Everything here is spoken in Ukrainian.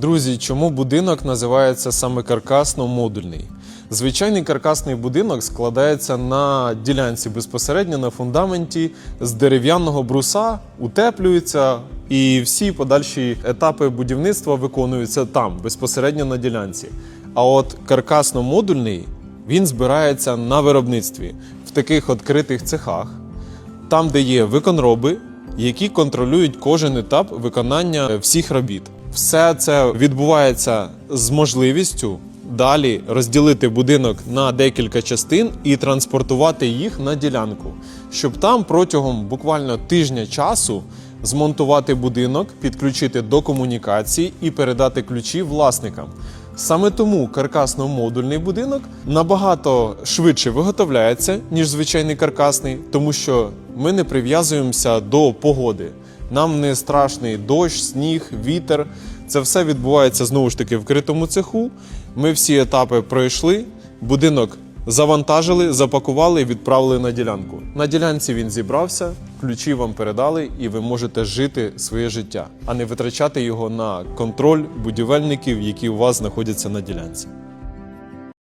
Друзі, чому будинок називається саме каркасно-модульний? Звичайний каркасний будинок складається на ділянці безпосередньо на фундаменті з дерев'яного бруса, утеплюється, і всі подальші етапи будівництва виконуються там, безпосередньо на ділянці. А от каркасно-модульний він збирається на виробництві в таких відкритих цехах, там, де є виконроби, які контролюють кожен етап виконання всіх робіт. Все це відбувається з можливістю далі розділити будинок на декілька частин і транспортувати їх на ділянку, щоб там протягом буквально тижня часу змонтувати будинок, підключити до комунікацій і передати ключі власникам. Саме тому каркасно-модульний будинок набагато швидше виготовляється, ніж звичайний каркасний, тому що ми не прив'язуємося до погоди. Нам не страшний дощ, сніг, вітер. Це все відбувається знову ж таки в критому цеху. Ми всі етапи пройшли, будинок завантажили, запакували і відправили на ділянку. На ділянці він зібрався, ключі вам передали, і ви можете жити своє життя, а не витрачати його на контроль будівельників, які у вас знаходяться на ділянці.